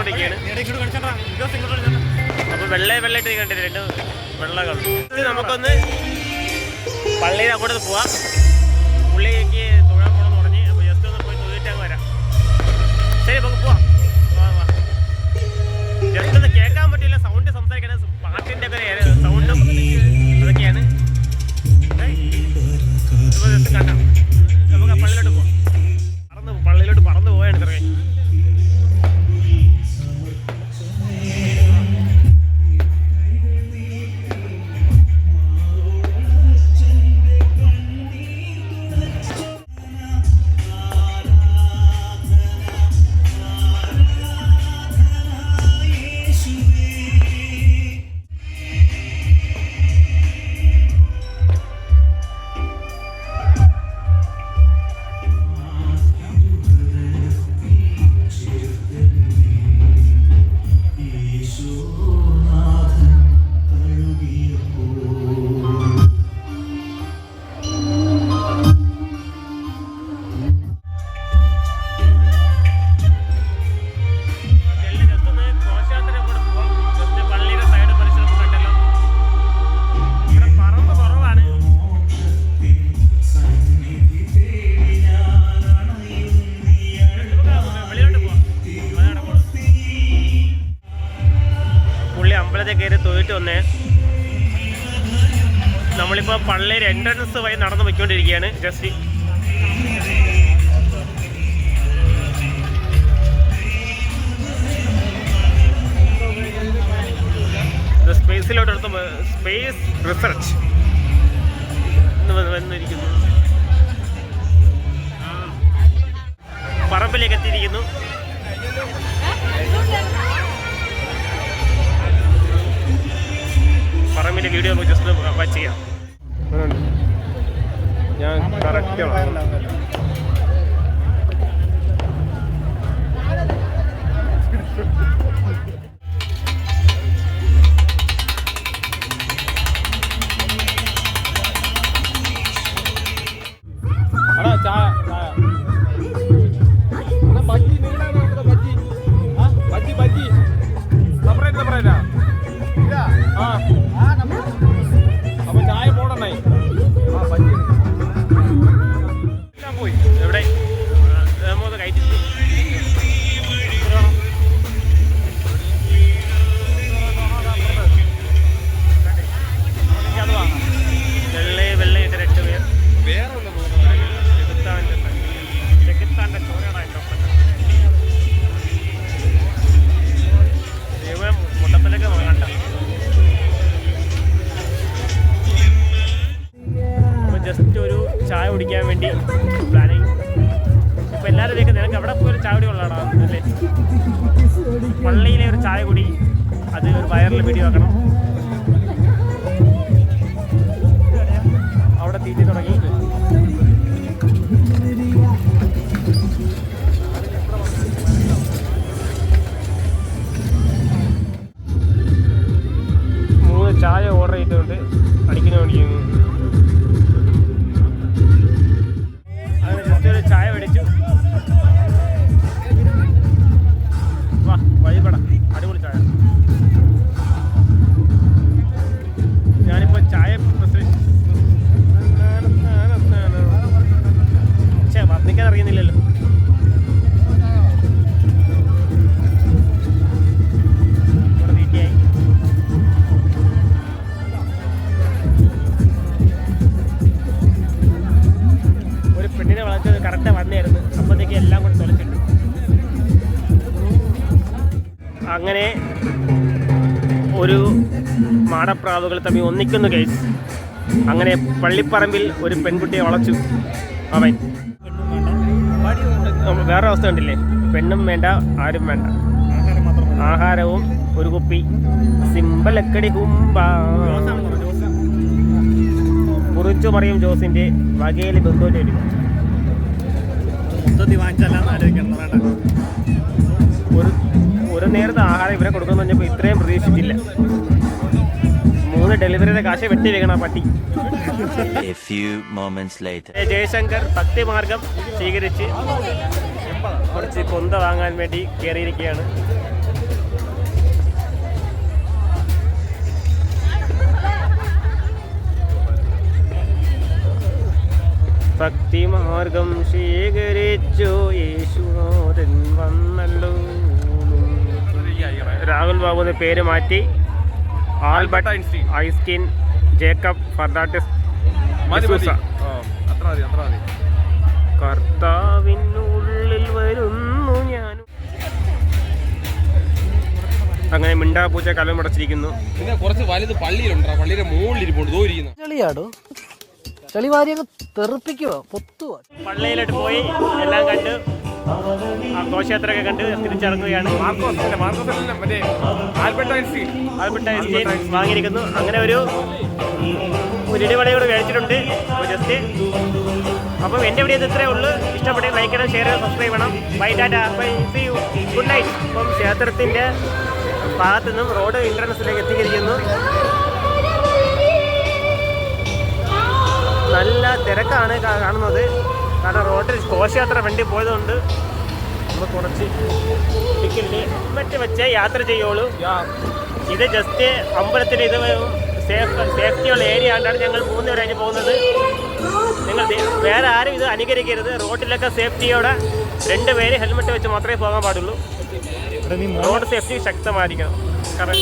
നടന്നുകൊണ്ടിരിക്കുകയാണ് അപ്പൊ വെള്ള വെള്ളയിട്ട് കണ്ടില്ല? രണ്ട് വെള്ളകൾ. ഇത് നമുക്കൊന്ന് പള്ളിയിൽ അങ്ങോട്ട് പോവാം. പുള്ളിക്ക് തൊഴാൻ പോകണമെന്ന് പറഞ്ഞ്. അപ്പൊ ജസ്റ്റ് ഒന്ന് പോയി തൊഴിലിട്ട് അങ്ങ് വരാം. ശരി നമുക്ക് പോവാം. അമ്പലത്തിൽ കയറി തൊഴിട്ട് വന്നേ നമ്മളിപ്പോൾ പള്ളിയിൽ എൻട്രൻസ് വഴി നടന്നു പോയിക്കൊണ്ടിരിക്കുകയാണ്. ജസ്റ്റ് സ്പേസിലോട്ട് അടുത്ത് സ്പേസ് റിസർച്ച് വന്നിരിക്കുന്നു. പറമ്പിലേക്ക് എത്തിയിരിക്കുന്നു. പറമ്പിന്റെ വീഡിയോ നമുക്ക് ജസ്റ്റ് വാച്ച് ചെയ്യാം. ഞാൻ കറക്റ്റ് കൊള്ളാടാ അല്ലേ പള്ളിയിലെ ഒരു ചായ കുടി. അത് ഒരു വൈറൽ വീഡിയോ ആക്കണം. അവിടെ തീറ്റി തുടങ്ങി. ഒരു മാടപ്രാവുകൾ തമ്മിൽ ഒന്നിക്കുന്നു കേസ് അങ്ങനെ പള്ളിപ്പറമ്പിൽ ഒരു പെൺകുട്ടിയെ വളച്ചു. അവൻ വേറെ അവസ്ഥ കണ്ടില്ലേ? പെണ്ണും വേണ്ട ആരും വേണ്ട. ആഹാരവും ഒരു കുപ്പി. സിമ്പലക്കടി കുമ്പ. കുറിച്ചു പറയും ജോസിന്റെ വകയിൽ ബന്ധുവിന്റെ ഒരു ഒരു നേരത്തെ ആഹാരം ഇവരെ കൊടുക്കുമെന്ന് പറഞ്ഞപ്പോൾ ഇത്രയും പ്രതീക്ഷിച്ചില്ല. മൂന്ന് ഡെലിവറിയുടെ കാശ് വെട്ടി വെക്കണം പട്ടി. ജയശങ്കർ ഭക്തിമാർഗം സ്വീകരിച്ച് കുറച്ച് കൊന്ത വാങ്ങാൻ വേണ്ടി കയറിയിരിക്കുകയാണ്. ഭക്തിമാർഗം സ്വീകരിച്ചു യേശുനോരൻ വന്നല്ലോ. രാഹുൽ ബാബു എന്ന പേര് മാറ്റി Albert Einstein. Einstein Jacob Fernandes കർത്താവിനുള്ളിൽ വരുന്നു ഞാനും. അങ്ങനെ മിണ്ടാപൂച്ച കലം മുടച്ചിരിക്കുന്നു പിന്നെ കുറച്ച് വലുത് പള്ളിയിലുണ്ടോ? പള്ളിയുടെ മുകളിൽ ഇരിപ്പുണ്ട് ദോ ഇരിക്കുന്നു. ചെളിയാടോ? ചെളി വാരി അങ്ങ് തെറിപ്പിക്കുക പൊത്തുക പള്ളിയിലോട്ട് പോയി. എല്ലാം കണ്ട് ഘോഷയാത്രയൊക്കെ കണ്ട് തിരിച്ചിറങ്ങുകയാണ്. ആൽബർട്ട് വാങ്ങിയിരിക്കുന്നു. അങ്ങനെ ഒരു മേടിച്ചിട്ടുണ്ട്. അപ്പോൾ ജസ്റ്റ് അപ്പം എന്റെ വീഡിയോ ഇത് ഇത്രയേ ഉള്ളൂ. ഇഷ്ടപ്പെട്ടെങ്കിൽ ലൈക്ക് ചെയ്യണം ഷെയർ ചെയ്യണം സബ്സ്ക്രൈബ് ചെയ്യണം bye tata bye see you good night അപ്പം ക്ഷേത്രത്തിന്റെ ഭാഗത്തു നിന്നും റോഡ് എൻട്രൻസിലേക്ക് എത്തിയിരിക്കുന്നു. നല്ല തിരക്കാണ് കാണുന്നത്. കാരണം റോഡിൽ ഘോഷയാത്ര വണ്ടി പോയതുകൊണ്ട് നമ്മൾ കുറച്ച് ടിക്കറ്റ് മറ്റ് വെച്ച് യാത്ര ചെയ്യുള്ളൂ. ഇത് ജസ്റ്റ് അമ്പലത്തിൽ ഇത് സേഫ് സേഫ്റ്റിയുള്ള ഏരിയ ആണ്ടാണ് ഞങ്ങൾ മൂന്ന് അതിന് പോകുന്നത്. നിങ്ങൾ വേറെ ആരും ഇത് അനുകരിക്കരുത്. റോഡിലൊക്കെ സേഫ്റ്റിയോടെ രണ്ട് പേര് ഹെൽമെറ്റ് വെച്ച് മാത്രമേ പോകാൻ പാടുള്ളൂ. റോഡ് സേഫ്റ്റി ശക്തമായിരിക്കണം. കാരണം